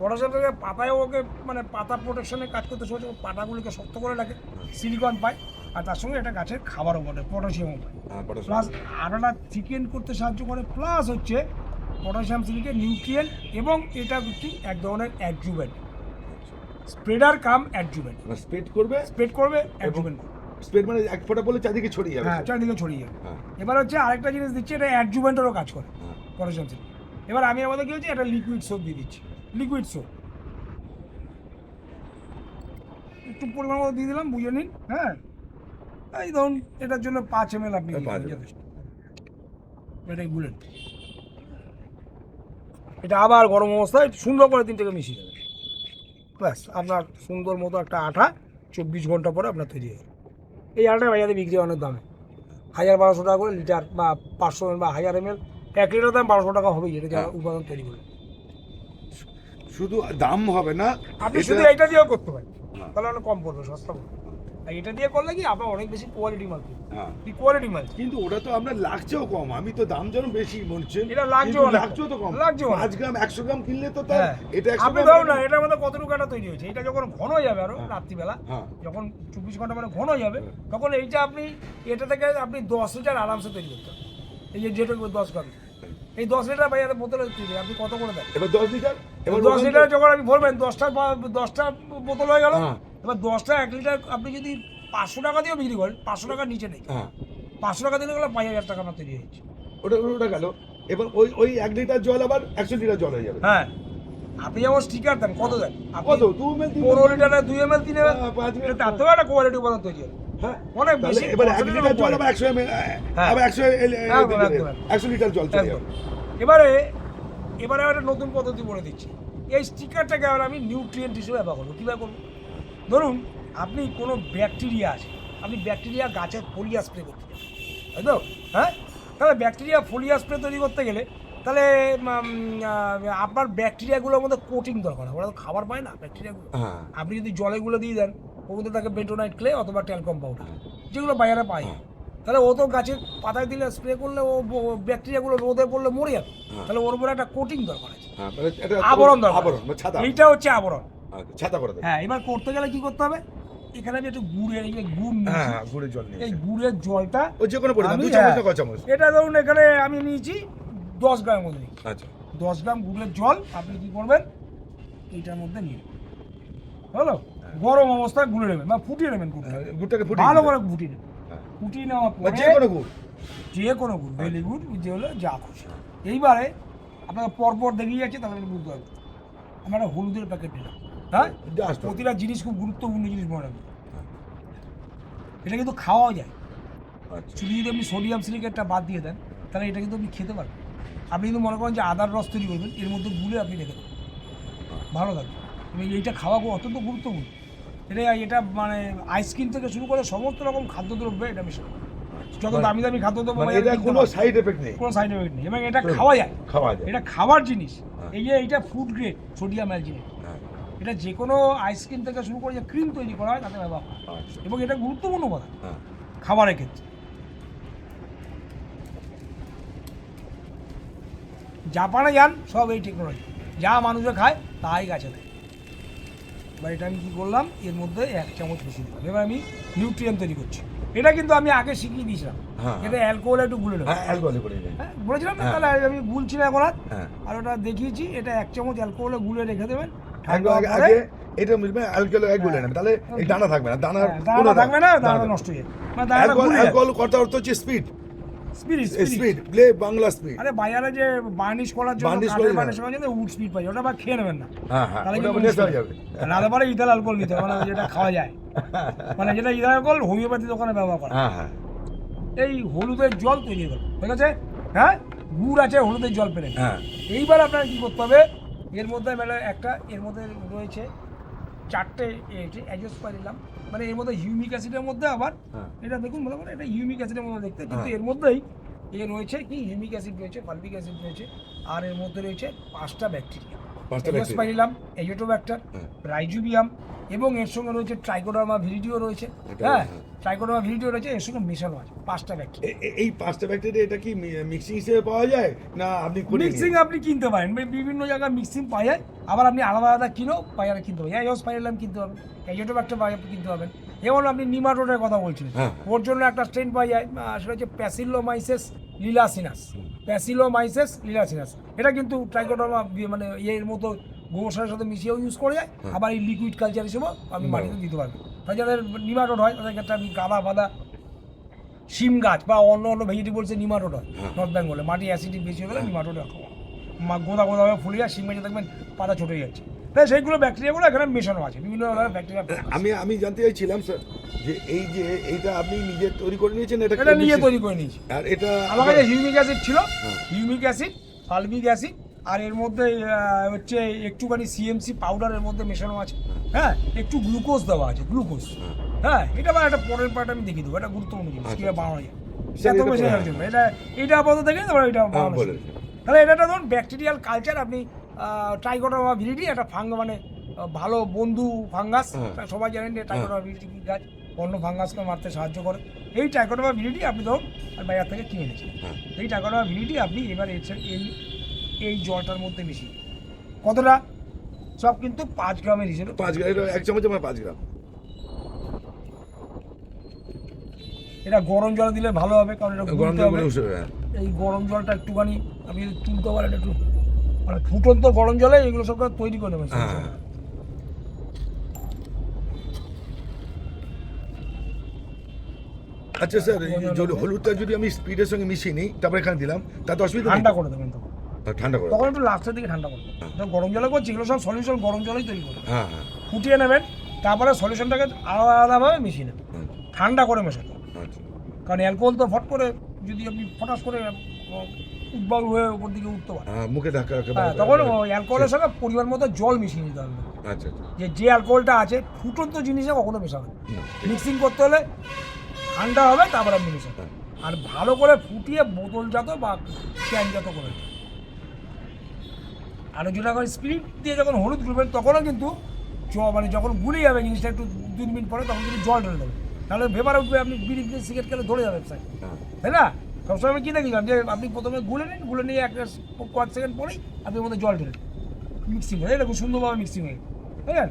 পটাশিয়াম সিলিকেট পাতায় ওকে মানে পাতা প্রোটেকশনে কাজ করতে সহজ ও পাতাগুলোকে শক্ত করে রাখে সিলিকন পায়। আর তার সঙ্গে একটা গাছের খাবারও বটে পটাশিয়ামও পায় হ্যাঁ প্লাস আটাটা চিকেন করতে সাহায্য করে প্লাস হচ্ছে পটাশিয়াম সিলিকেট নিউট্রিয়েন্ট এবং এটা কি এক ধরনের adjuvant. Spreader cum adjuvant. Spread করবে? স্প্রেড করবে অ্যাডজুভেন্ট। স্প্রেড মানে এক ফোঁটা বলে চারদিকে ছড়িয়ে যাবে। হ্যাঁ চারিদিকে ছড়িয়ে যাবে। হ্যাঁ। এবার হচ্ছে আরেকটা জিনিস দিচ্ছে এটা অ্যাডজুভেন্টেরও কাজ করে হ্যাঁ। পটাশিয়াম সিলিকেট এবার আমি আমাদের কি হচ্ছে একটা লিকুইড সোপ দিয়ে দিচ্ছি। লিকুইড সোপ একটু পরিমাণ মতো দিয়ে দিলাম বুঝে নিন হ্যাঁ। এই ধরুন এটার জন্য পাঁচ এম এল আপনি যথেষ্ট। এটাই বুলেট। এটা আবার গরম অবস্থায় সুন্দর করে তিনটাকে মিশিয়ে দেবেন। ব্যাস আপনার সুন্দর মতো একটা আঠা চব্বিশ ঘণ্টা পরে আপনার তৈরি হয়ে এই আটা বাজারে বিক্রি অনেক দামে। হাজার বারোশো টাকা করে লিটার বা পাঁচশো এম বা হাজার এম এল এক লিটার দাম বারোশো টাকা হবেই এটা যারা হ্যাঁ। উপাদান তৈরি করে। শুধু দাম হবে না আপনি শুধু এইটা দিয়েও করতে পারেন। হ্যাঁ। তাহলে অনেক কম পড়বে সস্তা পড়বে। আর এটা দিয়ে করলে কি আপনার অনেক বেশি কোয়ালিটি মাল হ্যাঁ। কোয়ালিটি মাল কিন্তু ওটা তো আপনার লাগছেও কম আমি তো দাম যেন বেশি বলছেন এটা লাগছেও লাগছেও তো কম। লাগছেও। পাঁচ গ্রাম একশো গ্রাম কিনলে তো তার হ্যাঁ। এটা আপনি ধরুন না এটার মধ্যে কতটুকু একটা তৈরি হয়েছে? এটা যখন ঘন হয়ে যাবে আরও হ্যাঁ। রাত্রিবেলা হ্যাঁ। যখন চব্বিশ ঘণ্টা মানে ঘন হয়ে যাবে। তখন এইটা আপনি এটা থেকে আপনি দশ লিটার আরামসে তৈরি করতে এই যে যেটা দশ গ্রাম। এই দশ লিটার বাজারে বোতলে তৈরি আপনি কত করে দেন? এবার দশ লিটার? এবার দশ লিটার যখন আপনি ভরবেন দশটা দশটা বোতল হয়ে গেল। এবার দশটা এক লিটার আপনি যদি পাঁচশো টাকা দিয়েও বিক্রি করেন পাঁচশো টাকার নিচে নেই হ্যাঁ পাঁচশো টাকা দিলে গেলে পাঁচ হাজার টাকা আমার তৈরি হয়েছে ওটা ওটা গেল এবার ওই ওই এক লিটার জল আবার একশো লিটার জল হয়ে যাবে হ্যাঁ আপনি যেমন স্টিকার দেন কত দেন কত দু তিন পনেরো? লিটারে দুই এম এল তিন এম এল হ্যাঁ, পাঁচ ml। তাতেও একটা কোয়ালিটি উপাদান তৈরি হবে হ্যাঁ অনেক বেশি এবার এক লিটার জল আবার একশো এমএল হ্যাঁ। আবার একশো। একশো লিটার জল চলে। যাবে এবারে এবারে একটা নতুন পদ্ধতি বলে দিচ্ছি এই স্টিকারটাকে আবার আমি নিউট্রিয়েন্ট হিসেবে ব্যবহার করব কীভাবে করব ধরুন আপনি কোনো ব্যাকটেরিয়া আছে আপনি ব্যাকটেরিয়া গাছের ফলিয়া স্প্রে করতে চান তাই তো? হ্যাঁ? তাহলে ব্যাকটেরিয়া ফলিয়া স্প্রে তৈরি করতে গেলে তাহলে আপনার ব্যাকটেরিয়াগুলোর মধ্যে কোটিং দরকার হয় ওরা তো খাবার পায় না ব্যাকটেরিয়াগুলো। হ্যাঁ। আপনি যদি জলে গুলো দিয়ে দেন ওর মধ্যে থাকে বেন্টোনাইট ক্লে অথবা ট্যালকম পাউডার যেগুলো বাজারে পায় হ্যাঁ। তাহলে ও তো গাছের পাতায় দিলে স্প্রে করলে ও ব্যাকটেরিয়াগুলো রোদে পড়লে মরে যাবে। হ্যাঁ। তাহলে ওর উপরে একটা কোটিং দরকার আছে। মানে আবরণ দরকার আবরণ মানে এইটা হচ্ছে আবরণ। ছাতা করে দেবে। হ্যাঁ এবার করতে গেলে কি করতে হবে? এখানে আমি একটু গুড়ের এই গুড় হ্যাঁ হ্যাঁ গুড়ের জল এই গুড়ের জলটা ও যে কোনো পরিমাণ দু চামচ হ্যাঁ, না চামচ। এটা ধরুন এখানে আমি নিয়েছি দশ গ্রামের মধ্যে। আচ্ছা। দশ গ্রাম গুড়ের জল আপনি কি করবেন? এইটার মধ্যে নিয়ে। হলো? গরম অবস্থায় গুলে নেবেন বা ফুটিয়ে নেবেন গুড়টা। হ্যাঁ, গুড়টাকে ফুটিয়ে ভালো করে ফুটিয়ে নেবেন। হ্যাঁ। ফুটিয়ে নেওয়ার বা পরে যে কোনো গুড়। যে কোনো গুড় বেলি গুড় যে হলো যা খুশি। এইবারে আপনাকে পরপর দেখিয়ে যাচ্ছে তাহলে বুঝতে পারবেন আমরা হলুদের প্যাকেট নিলাম। হ্যাঁ? প্রতিটা জিনিস খুব গুরুত্বপূর্ণ জিনিস মনে রাখবেন এটা কিন্তু খাওয়াও যায়। আচ্ছা। শুধু যদি আপনি সোডিয়াম সিলিকেটটা বাদ দিয়ে দেন তাহলে এটা কিন্তু আপনি খেতে পারবেন। আপনি কিন্তু মনে করেন যে আদার রস তৈরি করবেন এর মধ্যে গুলে আপনি রেখে দেবেন। ভালো থাকবে এবং এইটা খাওয়া খুব অত্যন্ত গুরুত্বপূর্ণ। এটা এটা মানে আইসক্রিম থেকে শুরু করে সমস্ত রকম খাদ্যদ্রব্য এটা মিশে যত দামি দামি খাদ্যদ্রব্য মানে বাজারে এটা কোনো সাইড এফেক্ট নেই। কোনো সাইড এফেক্ট নেই। এবং এটা খাওয়া যায়। খাওয়া যায়। এটা খাওয়ার জিনিস। হ্যাঁ। এই যে এটা ফুড গ্রেড সোডিয়াম অ্যালজিনেট এটা যে কোনো আইসক্রিম থেকে শুরু করে যে ক্রিম তৈরি করা হয় তাতে ব্যবহার হয়। আচ্ছা। এবং এটা গুরুত্বপূর্ণ কথা। হ্যাঁ। খাবারের ক্ষেত্রে। জাপানে যান সব এই টেকনোলজি যা মানুষে খায় তাই গাছে দেয়। এবার এটা আমি কী করলাম এর মধ্যে এক চামচ বেশি দিলাম। এবার আমি নিউট্রিয়েন্ট তৈরি করছি। এটা কিন্তু আমি আগে শিখিয়ে দিয়েছিলাম। হ্যাঁ। এটা অ্যালকোহল একটু গুলে নেব। হ্যাঁ করে হ্যাঁ বলেছিলাম না হ্যাঁ। তাহলে আমি গুলছি না এখন হ্যাঁ। আর ওটা দেখিয়েছি এটা এক চামচ অ্যালকোহলে গুলে রেখে দেবেন। আগে এটা মিলবে অ্যালকোহল এক গুলে নেবে তাহলে এই দানা থাকবে না দানার হ্যাঁ, দানাটা থাকবে না দানাটা নষ্ট হয়ে মানে অ্যালকোহল অ্যালকোহল কথা অর্থ হচ্ছে speed spirit speed play Bangla speed আরে বাজারে যে বার্নিশ করার জন্য Varnish কাঠের করে বার্নিশ করার জন্য উড স্পিড পাই ওটা বা খেয়ে নেবেন না। হ্যাঁ হ্যাঁ ওটা কিন্তু হয়ে যাবে। speed। পরে ইথাল অ্যালকোহল নিতে মানে যেটা খাওয়া যায়। (laughs) মানে যেটা ইথাল অ্যালকোহল হোমিওপ্যাথি দোকানে ব্যবহার করে। হ্যাঁ হ্যাঁ। এই হলুদের জল তৈরি ঠিক আছে? হ্যাঁ? গুড় আছে হলুদের জল পেলেন হ্যাঁ। এইবার আপনার কি করতে হবে? এর মধ্যে মানে একটা এর মধ্যে রয়েছে চারটে অ্যাডজাস্ট নিলাম মানে এর মধ্যে হিউমিক অ্যাসিডের মধ্যে আবার হ্যাঁ। এটা দেখুন মনে করেন এটা হিউমিক অ্যাসিডের মধ্যে দেখতে কিন্তু হ্যাঁ। এর মধ্যেই এ রয়েছে কি হিউমিক অ্যাসিড রয়েছে ফালবিক অ্যাসিড রয়েছে আর এর মধ্যে রয়েছে পাঁচটা ব্যাকটেরিয়া bacteria। এজোটোব্যাক্টার হ্যাঁ। রাইজুবিয়াম এবং এর সঙ্গে রয়েছে ট্রাইকোডার্মা ভিরিডিও রয়েছে হ্যাঁ হ্যাঁ। ট্রাইকোডার্মা ভিরিডিও রয়েছে এর সঙ্গে মেশানো আছে পাঁচটা ব্যাকটেরিয়া এই পাঁচটা ব্যাকটেরিয়া এটা কি মিক্সিং হিসেবে পাওয়া যায় না আপনি মিক্সিং আপনি কিনতে পারেন বিভিন্ন জায়গায় মিক্সিং পাওয়া যায় আবার আপনি আলাদা আলাদা কিনেও বাজারে কিনতে পারেন এজোস পাইলাম কিনতে পারবেন এজোটোব্যাক্টার কিনতে পারবেন যেমন আপনি নিমাটোডের কথা বলছিলেন হ্যাঁ। ওর জন্য একটা স্ট্রেন পাওয়া যায় সেটা হচ্ছে প্যাসিলোমাইসেস লিলাসিনাস প্যাসিলোমাইসেস লিলাসিনাস এটা কিন্তু ট্রাইকোডার্মা মানে এর মতো গোবর সারের সাথে মিশিয়েও ইউজ করা যায় আবার এই লিকুইড কালচার হিসেবেও আপনি মাটিতে দিতে পারবেন। তাই যাদের নিমাটোড হয় তাদের ক্ষেত্রে আপনি গাদা বাদা শিম গাছ বা অন্য অন্য ভেজিটেবলসে নিমাটোড হয় হ্যাঁ। নর্থ বেঙ্গলে মাটি অ্যাসিডিক বেশি হয়ে গেলে নিমাটোড মা গোদা গোদা হয়ে ফুলে যায় শিম গাছে দেখবেন পাতা ছোট হয়ে যাচ্ছে। তাই সেইগুলো ব্যাকটেরিয়াগুলো এখানে মেশানো আছে বিভিন্ন ধরনের ব্যাকটেরিয়া আমি আমি জানতে চাইছিলাম স্যার যে এই যে এইটা আপনি নিজে তৈরি করে নিয়েছেন এটা এটা mixing- তৈরি করে নিয়েছি। আর এটা আমার কাছে হিউমিক অ্যাসিড ছিল হ্যাঁ। হিউমিক অ্যাসিড ফালবিক অ্যাসিড আর এর মধ্যে হচ্ছে একটুখানি সিএমসি পাউডারের মধ্যে মেশানো আছে। হ্যাঁ। একটু গ্লুকোজ দেওয়া আছে গ্লুকোজ হ্যাঁ। হ্যাঁ এটা আবার একটা পরের পার্ট আমি দেখিয়ে দেবো এটা গুরুত্বপূর্ণ জিনিস আচ্ছা। কীভাবে বানানো যায়। এত এটা জন্য এটা এটা আপাতত দেখে তারপর এটা হ্যাঁ। তাহলে এটা ধরুন ব্যাকটেরিয়াল কালচার আপনি ট্রাইকোডার্মা ভিরিডি একটা ফাঙ্গ মানে ভালো বন্ধু ফাঙ্গাস হ্যাঁ। সবাই জানেন যে ট্রাইকোডার্মা ভিরিডি কি গাছ? অন্য ফাঙ্গাসকে মারতে সাহায্য করে। এই ট্রাইকোডার্মা ভিরিডি আপনি ধরুন বাজার থেকে কিনে নিয়েছেন হ্যাঁ। এই ট্রাইকোডার্মা ভিরিডি আপনি এবার এই এই জলটার মধ্যে মিশিয়ে কতটা? সব কিন্তু পাঁচ গ্রামের হিসেবে। পাঁচ গ্রাম এক চামচ আমার পাঁচ গ্রাম। এটা গরম জল দিলে ভালো হবে কারণ এটা গরম জল হ্যাঁ এই গরম জলটা একটুখানি যদি তুলতে পারেন একটু মানে ফুটন্ত গরম জলে এগুলো সব তৈরি করে নেবেন সব হ্যাঁ। আচ্ছা স্যার যদি হলুদটা যদি আমি স্পিডের সঙ্গে মিশিয়ে নিই তারপর এখানে দিলাম তাতে অসুবিধা ঠান্ডা করে দেবেন তখন। ঠান্ডা করে তখন একটু লাস্টের দিকে ঠান্ডা যখন গরম জলে করছি এগুলো সব সলিউশন গরম জলেই তৈরি করবেন হ্যাঁ হ্যাঁ। ফুটিয়ে নেবেন তারপরে সলিউশনটাকে আলাদা আলাদাভাবে মিশিয়ে নেবেন। ঠান্ডা করে মেশাতে হবে। আচ্ছা। কারণ অ্যালকোহল তো ফট করে যদি আপনি ফটাস করে উদ্বাল হয়ে উপর দিকে উঠতে পারে। হ্যাঁ মুখে ধাক্কা হ্যাঁ তখন ওই অ্যালকোহলের সঙ্গে পরিমাণ মতো জল মিশিয়ে নিতে হবে। আচ্ছা আচ্ছা। যে যে অ্যালকোহলটা আছে ফুটন্ত জিনিসে কখনো মেশাবেন না। মিক্সিং করতে হলে ঠান্ডা হবে তারপর আপনি মিশাবেন। হ্যাঁ। আর ভালো করে ফুটিয়ে বোতলজাত বা ক্যানজাত করে। আর যখন স্পিরিট দিয়ে যখন হলুদ গুলবেন তখনও কিন্তু মানে যখন গুলে যাবে জিনিসটা একটু দুই মিনিট পরে তখন কিন্তু জল ঢেলে দেবেন। তাহলে ভেপার উঠবে আপনি বিড়ি সিগারেট খেলে ধরে যাবে স্যার তাই না? সবসময় আমি কী দেখলাম যে আপনি প্রথমে গুলে নিন গুলে নিয়ে একটা কয়েক সেকেন্ড পরেই আপনি মধ্যে জল ঢেলেন মিক্সিং হয়ে দেখুন সুন্দরভাবে মিক্সিং হয়ে বুঝলেন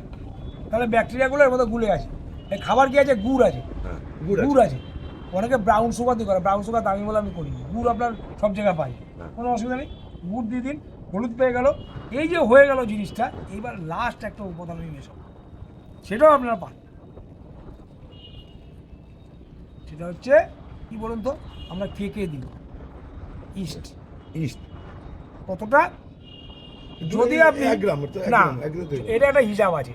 তাহলে ব্যাকটেরিয়াগুলো এর মধ্যে গুলে আছে। এই খাবার কি আছে? গুড় আছে। হ্যাঁ গুড় আছে। অনেকে ব্রাউন সুগার দিয়ে করে। ব্রাউন সুগার দামি বলে আমি করি। গুড় আপনার সব জায়গায় পাই। হ্যাঁ। কোনো অসুবিধা নেই। গুড় দিয়ে দিন হলুদ পেয়ে গেল। এই যে হয়ে গেল জিনিসটা এইবার লাস্ট একটা উপাদান মেশাবো। সেটাও আপনারা পান। সেটা হচ্ছে কি বলুন তো? আমরা কেকে দিই ইস্ট ইস্ট কতটা? যদি আপনি এক গ্রাম না। এটা একটা হিসাব আছে।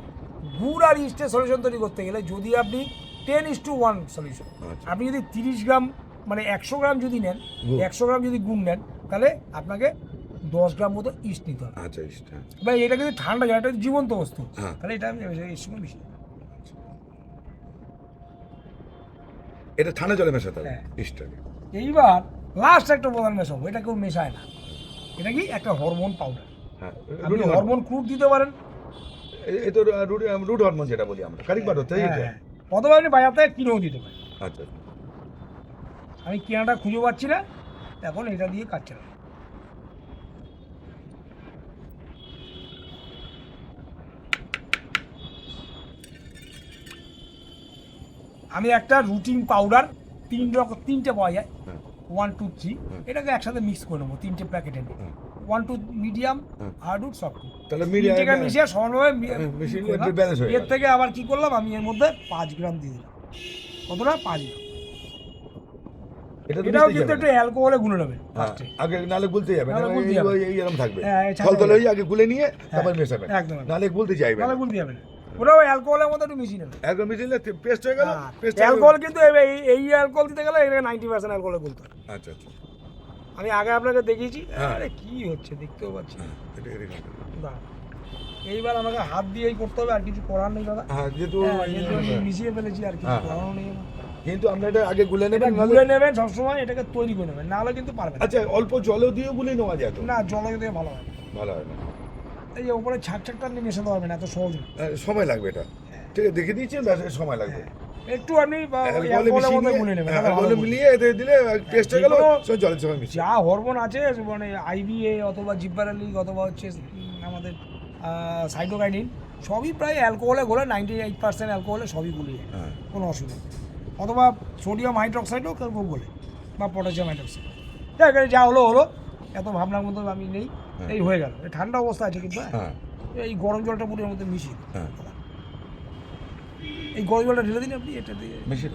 গুড় আর ইস্টের সলিউশন তৈরি করতে গেলে যদি আপনি ten is to one solution. আপনি যদি তিরিশ গ্রাম মানে একশো গ্রাম যদি নেন একশো গ্রাম যদি গুড় নেন তাহলে আপনাকে দশ গ্রাম মতো ইস্ট নিতে হবে। আচ্ছা ইস্ট, হ্যাঁ। ভাই এটা কিন্তু ঠান্ডা যায় এটা জীবন্ত বস্তু। হ্যাঁ। তাহলে এটা আমি সঙ্গে মিশিয়ে দেবো। এটা ঠান্ডা জলে মেশাতে হবে হ্যাঁ। এইবার লাস্ট একটা উপাদান মেশাবো এটা কেউ মেশায় না। এটা কি একটা হরমোন পাউডার হ্যাঁ আপনি হরমোন ক্রুড দিতে পারেন। এই তো রুট রুট হরমোন যেটা বলি আমরা কারিক বার হতে। অথবা আপনি থেকে কিনেও দিতে পারেন। আচ্ছা। আমি কেনাটা খুঁজে পাচ্ছি না এখন এটা দিয়ে কাজ চালাবো আমি একটা রুটিন পাউডার তিন রকম তিনটে পাওয়া যায়। ওয়ান টু থ্রি এটাকে একসাথে মিক্স করে নেব তিনটে প্যাকেটে ওয়ান টু মিডিয়াম হুম। হার্ডউড সফট তাহলে মিডিয়াম মিশিয়ে সমানভাবে এর থেকে আবার কি করলাম আমি এর মধ্যে পাঁচ গ্রাম দিয়ে দিলাম। কতটা? পাঁচ গ্রাম। এটা এটাও কিন্তু একটু অ্যালকোহলে গুলে নেবে হ্যাঁ, আগে নালে গুলতে যাবে নালে গুলতে এই- যাবে। এই- এই এরকম থাকবে। এই ছাড়া ফল তলে যাবে। আগে গুলে নিয়ে তারপর মেশাবেন। একদম। নালে গুলতে চাইবে তাহলে গুলতে যাবে না। ওটাও অ্যালকোহলের মধ্যে একটু মিশিয়ে নেবে। একদম মিশিয়ে পেস্ট হয়ে গেল হ্যাঁ, পেস্ট অ্যালকোহল কিন্তু এই- অ্যালকোহল দিতে গেলে এটা নাইনটি পার্সেন্ট অ্যালকোহলে হবে। আচ্ছা আচ্ছা। আমি আগে আপনাকে দেখিয়েছি হ্যাঁ। আরে কি হচ্ছে দেখতেও পাচ্ছি হ্যাঁ। এইবার আমাকে হাত দিয়েই করতে হবে আর কিছু করার নেই দাদা। হ্যাঁ যেহেতু হ্যাঁ, মিশিয়ে ফেলেছি আর কিছু হ্যাঁ। করারও নেই। কিন্তু আমরা এটা আগে গুলে নেবেন গুলে নেবেন সবসময় এটাকে তৈরি করে নেবেন নাহলে কিন্তু পারবেন আচ্ছা অল্প জলও দিয়েও গুলে নেওয়া যায় না জলে দিয়ে ভালো হয়। ভালো হয় না। এই ওপরে ছাকটা নিয়ে মেশাতে পারবেন না এত সহজ না। সময় লাগবে এটা। ঠিক আছে দেখে দিয়েছি সময় লাগবে। একটু আপনি হ্যাঁ। মিলিয়ে দিলে পেস্ট হয়ে গেল জলের সঙ্গে মিশিয়ে। যা হরমোন আছে মানে আইবিএ অথবা জিব্বারালিক অথবা হচ্ছে আমাদের সাইটোকাইনিন সবই প্রায় অ্যালকোহলে গোলে নাইনটি এইট পার্সেন্ট অ্যালকোহলে সবই গুলিয়ে হ্যাঁ। কোনো অসুবিধা অথবা সোডিয়াম হাইড্রক্সাইডও কেউ বলে বা পটাশিয়াম হাইড্রক্সাইড যাই যা হলো হলো। এত ভাবনার মতো আমি নেই। হ্যাঁ। এই হয়ে গেল এই ঠান্ডা অবস্থা আছে কিন্তু হ্যাঁ। হ্যাঁ এই গরম জলটা পুরো মধ্যে মিশিয়ে। হ্যাঁ এই গরম জলটা ঢেলে দিন আপনি এটা দিয়ে মিশিয়ে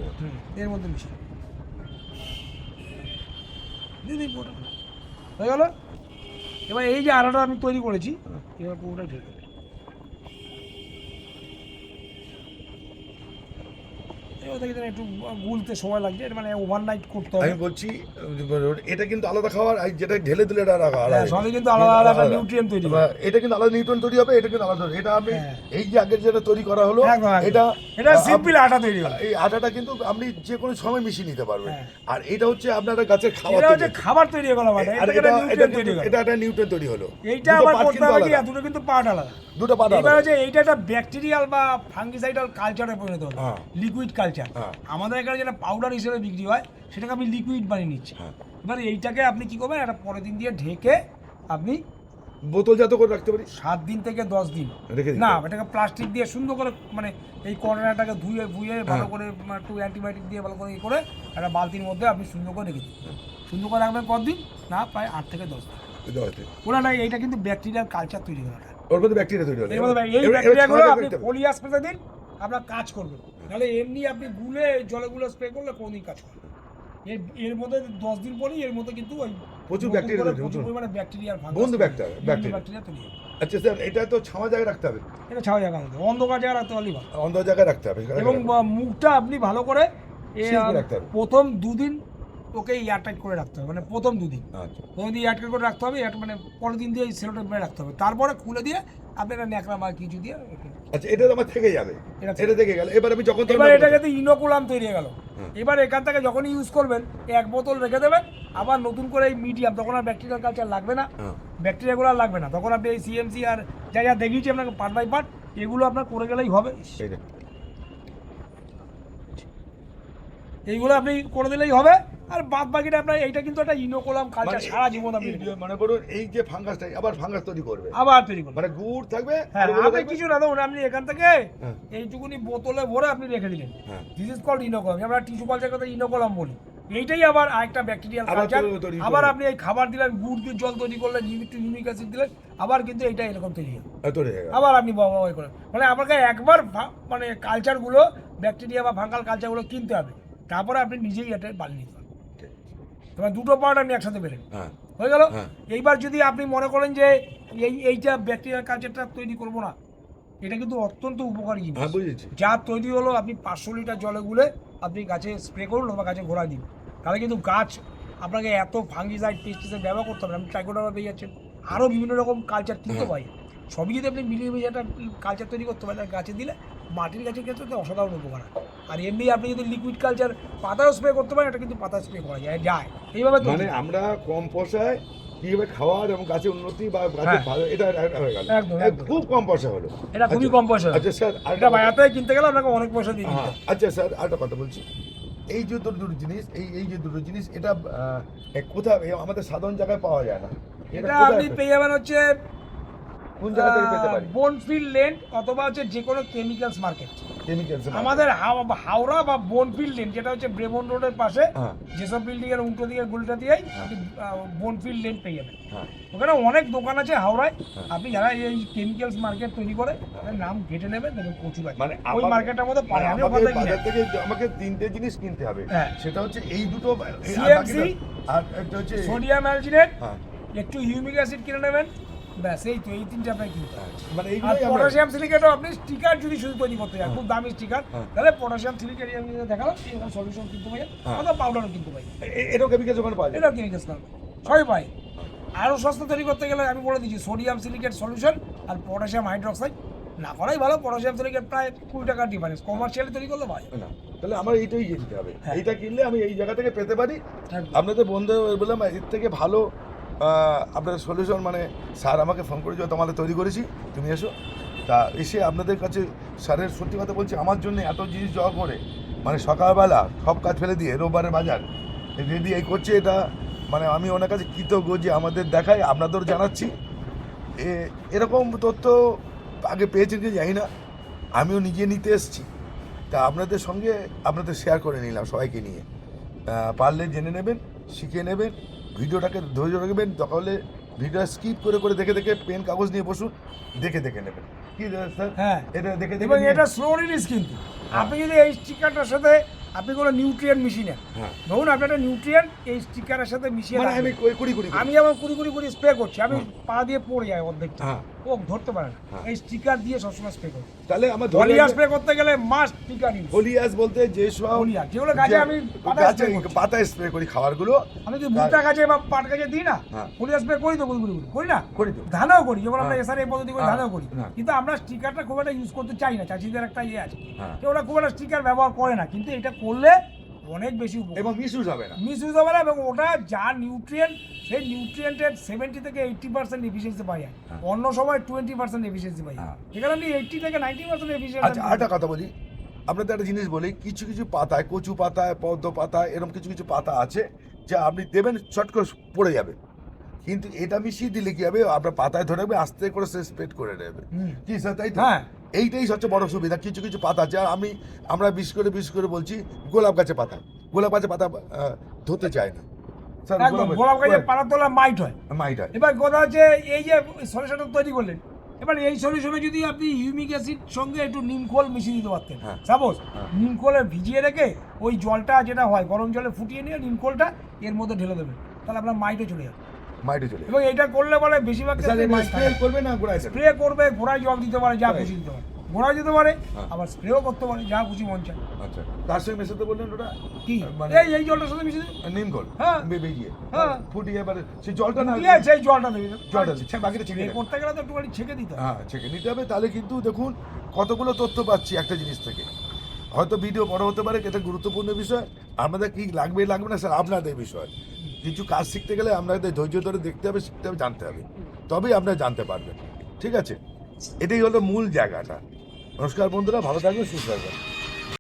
এর মধ্যে মিশিয়ে দিদি দিয়ে দিন। হয়ে গেল এবার এই যে আড়াটা আমি তৈরি করেছি হ্যাঁ। এবার পুরোটা ঢেলে একটু গুলতে সময় লাগছে এটা মানে করতে হবে। আমি বলছি এটা কিন্তু আলাদা খাবার আর যেটা ঢেলে দিলে এটা আলাদা হ্যাঁ, সবই কিন্তু আলাদা আলাদা নিউট্রিয়েন্ট তৈরি হবে। এটা কিন্তু আলাদা নিউট্রন তৈরি হবে এটা কিন্তু আলাদা। এটা আমি হ্যাঁ। এই যে আগের যেটা তৈরি করা হলো। এটা এটা সিম্পল আটা তৈরি হবে এই আটাটা কিন্তু আপনি যে কোনো সময় মিশিয়ে নিতে পারবেন। হ্যাঁ। আর এটা হচ্ছে আপনারা গাছের খাবার এটা হচ্ছে খাবার তৈরি গেল মানে এটা এটা এটা নিউট্রিয়েন্ট তৈরি একটা হলো। এইটা আবার করতে হবে কি দুটো কিন্তু পার্ট আলাদা। দুটো পার্ট এবার আলাদা। হচ্ছে এইটা একটা ব্যাকটেরিয়াল বা ফাঙ্গিসাইডাল কালচারে পরিণত হ্যাঁ। লিকুইড কালচার হ্যাঁ। আমাদের এখানে যেটা পাউডার হিসেবে বিক্রি হয় সেটাকে আমি লিকুইড বানিয়ে নিচ্ছি হ্যাঁ। এবার এইটাকে আপনি কি করবেন একটা পরের দিন দিয়ে ঢেকে আপনি বোতলজাত করে রাখতে পারি সাত দিন থেকে দশ দিন রেখে না এটাকে প্লাস্টিক দিয়ে সুন্দর করে মানে এই কর্নারটাকে ধুয়ে ধুয়ে ভালো হ্যাঁ। করে মানে একটু অ্যান্টিবায়োটিক দিয়ে ভালো করে ই করে একটা বালতির মধ্যে আপনি সুন্দর করে রেখে দিন হ্যাঁ। সুন্দর করে রাখবেন কতদিন না প্রায় আট থেকে দশ দিন। ওরা না এইটা কিন্তু ব্যাকটেরিয়াল কালচার তৈরি করে ওর মধ্যে ব্যাকটেরিয়া তৈরি মধ্যে এই ব্যাকটেরিয়াগুলো আপনি। ফলিয়া স্প্রে দিন আপনার কাজ করবে তাহলে এমনি আপনি গুলে জলে গুলে স্প্রে করলে কোনোদিন কাজ করবে এর এর মধ্যে দশ দিন পরেই এর মধ্যে কিন্তু ওই প্রচুর ব্যাকটেরিয়া প্রচুর। পরিমাণে ব্যাকটেরিয়ার বন্ধু bacteria। ব্যাকটেরিয়া তৈরি। আচ্ছা স্যার এটা তো ছাওয়া জায়গায় রাখতে হবে এটা ছাওয়া জায়গা মধ্যে অন্ধকার জায়গা রাখতে পারলেই ভালো অন্ধ জায়গায় রাখতে হবে এবং মুখটা আপনি ভালো করে রাখতে। প্রথম দুদিন ওকে এয়ারটাইট করে রাখতে হবে মানে প্রথম দুদিন। আচ্ছা। প্রথম দিন এয়ারটাইট করে রাখতে হবে এয়ার- মানে পরের দিন দিয়ে সেলোটা মেরে রাখতে হবে। তারপরে খুলে দিয়ে আপনি একটা ন্যাকড়া বা কিছু দিয়ে আচ্ছা এটা আমার থেকে যাবে। এটা থেকে। গেল। এবার আমি যখন এবার এটা কিন্তু ইনোকুলাম তৈরি হয়ে গেল। এবার এখান থেকে যখনই ইউজ করবেন এক বোতল রেখে দেবেন আবার নতুন করে এই মিডিয়াম তখন আর ব্যাকটেরিয়াল কালচার লাগবে না। হ্যাঁ। ব্যাকটেরিয়াগুলো আর লাগবে না। তখন আপনি এই সিএমসি আর যা যা দেখিয়েছি আপনাকে পার্ট বাই পার্ট এগুলো আপনার করে গেলেই হবে এই যে। এইগুলো আপনি করে দিলেই হবে। আর বাদ বাকিটা আপনার এইটা কিন্তু একটা ইনোকুলাম কালচার মানে সারা জীবন আপনি মানে বলুন এই যে ফাঙ্গাসটা আবার ফাঙ্গাস তৈরি করবে। আবার তৈরি করবে। মানে গুড় থাকবে হ্যাঁ আপনি কিছু না ধরুন আপনি এখান থেকে হ্যাঁ। এইটুকুনি বোতলে ভরে আপনি রেখে দিলেন। হ্যাঁ। দিস ইজ কল্ড ইনোকলাম আমরা টিস্যু কালচার কথা ইনোকলাম বলি। এইটাই আবার আরেকটা ব্যাকটেরিয়াল কালচার আবার আপনি এই খাবার দিলেন গুড় দিয়ে জল তৈরি করলেন একটু ইউনিক অ্যাসিড দিলেন আবার কিন্তু এটা এরকম তৈরি হ্যাঁ, তৈরি আবার আপনি বাবা করেন মানে আপনাকে একবার মানে কালচারগুলো ব্যাকটেরিয়া বা ফাঙ্গাল কালচারগুলো কিনতে হবে। তারপরে আপনি নিজেই এটা বানিয়ে নিতে পারবেন। এবার দুটো পার্ট আপনি একসাথে পেলেন হ্যাঁ। হয়ে গেল? হ্যাঁ। এইবার যদি আপনি মনে করেন যে এই এইটা ব্যাকটেরিয়াল কালচারটা তৈরি করব না এটা কিন্তু অত্যন্ত উপকারী জিনিস। হ্যাঁ যা তৈরি হলো আপনি পাঁচশো লিটার জলে গুলে আপনি গাছে স্প্রে করুন বা গাছে ঘোরা দিন। তাহলে কিন্তু গাছ আপনাকে এত ফাঙ্গিসাইড পেস্টিসাইড ব্যবহার করতে হবে। আপনি ট্রাইকোডামা পেয়ে যাচ্ছেন। আরও বিভিন্ন রকম কালচার কিনতে। পাই সবই যদি আপনি মিলিয়ে মিলিয়ে একটা কালচার তৈরি করতে পারেন আর গাছে দিলে মাটির গাছের ক্ষেত্রে তো অসাধারণ উপকার হয়। আর এমনি আপনি যদি লিকুইড কালচার পাতাও স্প্রে করতে পারেন এটা কিন্তু পাতা স্প্রে করা যায়। যায়। এইভাবে মানে আমরা কম পয়সায় কীভাবে খাওয়ার এবং গাছের উন্নতি বা গাছের হ্যাঁ। ভালো এটা হয়ে গেল। একদম। খুব কম পয়সা হলো। এটা খুবই আচ্ছা, কম পয়সা আচ্ছা স্যার এটা কথা- কিনতে গেলে আপনাকে অনেক পয়সা দিয়ে দিতে হ্যাঁ। আচ্ছা স্যার আরেকটা কথা বলছি। এই যে দুটো দুটো জিনিস এই এই যে দুটো জিনিস এটা কোথায় আমাদের সাধারণ জায়গায় পাওয়া যায় না। এটা আপনি পেয়ে যাবেন হচ্ছে কোন জায়গা থেকে পেতে পারি? বনফিল্ড লেন অথবা হচ্ছে যে কোনো কেমিক্যালস মার্কেট কেমিক্যালস আমাদের হাওড়া বা বনফিল্ড লেন যেটা হচ্ছে ব্রেমন রোডের পাশে হ্যাঁ। যেসব বিল্ডিং এর উল্টো দিকে গুলটা দিয়েই হ্যাঁ। বনফিল্ড লেন পেয়ে যাবেন। হ্যাঁ। ওখানে অনেক দোকান আছে হাওড়ায়। হ্যাঁ। আপনি যারা এই কেমিক্যালস মার্কেট তৈরি করে তাদের নাম ঘেটে নেবেন দেখবেন প্রচুর আছে মানে ওই মার্কেটের মধ্যে মানে আমি ওখান থেকে বাজার থেকে আমাকে তিনটে জিনিস কিনতে হবে। সেটা হচ্ছে এই দুটো এই- আর একটা হচ্ছে সোডিয়াম অ্যালজিনেট একটু হিউমিক অ্যাসিড কিনে নেবেন। ব্যাস এই তো এই তিনটা কিনতে হ্যাঁ। মানে আর আমরা পটাশিয়াম সিলিকেটও আপনি স্টিকার যদি শুধু তৈরি করতে চান খুব দামি স্টিকার হ্যাঁ। তাহলে পটাশিয়াম সিলিকেট আমি দেখালাম এরকম সলিউশন কিনতে পাই হ্যাঁ। অথবা পাউডারও কিনতে পাই এটাও কেমিক্যালস ওখানে পাওয়া যায় এটাও কেমিক্যালস না সবই পাই আরও সস্তা তৈরি করতে গেলে আমি বলে দিচ্ছি সোডিয়াম সিলিকেট সলিউশন আর পটাশিয়াম হাইড্রোক্সাইড না করাই ভালো পটাশিয়াম সিলিকেট প্রায় কুড়ি টাকার ডিফারেন্স কমার্শিয়ালি তৈরি করলে ভাই না তাহলে আমার এইটাই কিনতে হবে হ্যাঁ। এইটা কিনলে আমি এই জায়গা থেকে পেতে পারি। আপনাদের বন্ধু বললাম এর থেকে ভালো আহ, আপনাদের সলিউশন মানে স্যার আমাকে ফোন করে তোমাদের তৈরি করেছি তুমি এসো। তা এসে আপনাদের কাছে স্যারের সত্যি কথা বলছি আমার জন্য এত জিনিস জমা করে মানে সকালবেলা সব কাজ ফেলে দিয়ে রোববারের বাজার রেডি এই করছে এটা মানে আমি ওনার কাছে কৃতজ্ঞ যে আমাদের দেখায় আপনাদেরও জানাচ্ছি। এ- এরকম তথ্য আগে পেয়েছেন কি জানি না আমিও নিজে নিতে এসেছি। তা আপনাদের সঙ্গে আপনাদের শেয়ার করে নিলাম সবাইকে নিয়ে। পারলে জেনে নেবেন শিখে নেবেন ভিডিওটাকে ধৈর্য রাখবেন তাহলে ভিডিও স্কিপ করে করে দেখে দেখে পেন কাগজ নিয়ে বসুন দেখে দেখে নেবেন। কি স্যার? হ্যাঁ। এটা দেখে দেখে এবং এটা স্লো রিলিজ কিন্তু। আপনি যদি এই স্টিকারটার সাথে আপনি কোনো নিউট্রিয়েন্ট মিশি নেন হ্যাঁ। ধরুন আপনি একটা নিউট্রিয়েন্ট এই স্টিকারের সাথে মিশিয়ে মানে আমি আমার কুড়ি কুড়ি আমি যেমন কুড়ি কুড়ি কুড়ি স্প্রে করছি আমি পা দিয়ে পড়ে যাই অর্ধেক হ্যাঁ। ও ধরতে পারে না হ্যাঁ। এই স্টিকার দিয়ে সবসময় স্প্রে করি তাহলে আমার স্প্রে করতে গেলে মাস্ট স্টিকার ইউজ ফলিয়াস বলতে যেসব ফলিয়া, যেগুলো গাছে আমি। পাতায় স্প্রে করি খাবারগুলো আমি যদি ভুট্টা গাছে বা পাট গাছে দিই না হ্যাঁ। স্প্রে করি তো গুড়ি গুড়ি করি না করি তো ধানও করি আমরা হ্যাঁ। এসআর এই পদ্ধতি করে হ্যাঁ। ধানও করি হ্যাঁ। কিন্তু আমরা স্টিকারটা খুব একটা ইউজ করতে চাই না চাষিদের একটা ইয়ে আছে হ্যাঁ। ওরা খুব একটা স্টিকার ব্যবহার করে না কিন্তু এটা করলে অনেক বেশি এবং মিসইউজ হবে না। মিস ইউজ হবে না এবং ওটা যা নিউট্রিয়েন্ট সেই নিউট্রিয়েন্টের সেভেন্টি থেকে এইটটি পার্সেন্ট এফিসিয়েন্সি পাই যায়। হ্যাঁ। অন্য সময় টোয়েন্টি পার্সেন্ট এফিসিয়েন্সি পাই যায়। হ্যাঁ। এখানে আপনি এইটটি থেকে নাইনটি পার্সেন্ট আচ্ছা এফিসিয়েন্সি আরেকটা কথা বলি। আপনাদের একটা জিনিস বলি কিছু কিছু পাতায় কচু পাতায় পদ্ম পাতায় এরকম কিছু কিছু পাতা আছে যা আপনি দেবেন চট করে পড়ে যাবে। কিন্তু এটা মিশিয়ে দিলে কি হবে? আপনার পাতায় ধরে রাখবে আস্তে করে সে স্প্রেড করে নেবে। কি স্যার তাই তো? হ্যাঁ। এইটাই সবচেয়ে বড় সুবিধা। কিছু কিছু পাতা আছে আর আমি আমরা বিশেষ করে বিশেষ করে বলছি গোলাপ গাছের পাতা। গোলাপ গাছের পাতা ধরতে চায় না। গোলাপ গাছের পাড়ার তোলা মাইট হয়। মাইট হয়। এবার কথা হচ্ছে এই যে সলিউশনটা তৈরি করলেন এবার এই সলিউশনে যদি আপনি হিউমিক অ্যাসিড সঙ্গে একটু নিমখোল মিশিয়ে দিতে পারতেন। হ্যাঁ। সাপোজ হ্যাঁ। নিমখোলে ভিজিয়ে রেখে ওই জলটা যেটা হয় গরম জলে ফুটিয়ে নিয়ে নিমখোলটা এর মধ্যে ঢেলে দেবেন। তাহলে আপনার মাইটে চলে যাবে। মাইটে চলে এবং এটা করলে বলে বেশিরভাগ স্যার স্প্রে করবে না গোড়ায় স্প্রে করবে ঘোড়ায় জল দিতে পারে যা? খুশি দিতে পারে। ঘোড়ায় দিতে পারে হ্যাঁ। আবার স্প্রেও করতে পারে যা খুশি মন চায়। আচ্ছা। তার সঙ্গে মেশাতে বললেন ওটা? কি? মানে এই এই জলটার সাথে দিন নিম গোল হ্যাঁ। বেরিয়ে। হ্যাঁ। ফুটিয়ে এবারে সেই জলটা না দিয়ে সেই জলটা দেবে জলটা দিচ্ছে, বাকিটা ছেঁকে। করতে গেলে তো একটুখানি ছেঁকে দিতে হ্যাঁ ছেঁকে নিতে হবে। তাহলে কিন্তু দেখুন কতগুলো তথ্য পাচ্ছি একটা জিনিস থেকে। হয়তো ভিডিও বড় হতে পারে এটা গুরুত্বপূর্ণ বিষয়। আমাদের কি লাগবে লাগবে না স্যার? আপনাদের বিষয়। কিছু কাজ শিখতে গেলে আপনাদের ধৈর্য ধরে দেখতে হবে, শিখতে হবে, জানতে হবে। তবেই আপনারা জানতে পারবেন ঠিক আছে? এটাই হলো মূল জায়গাটা। নমস্কার বন্ধুরা, ভালো থাকবেন, সুস্থ থাকবেন।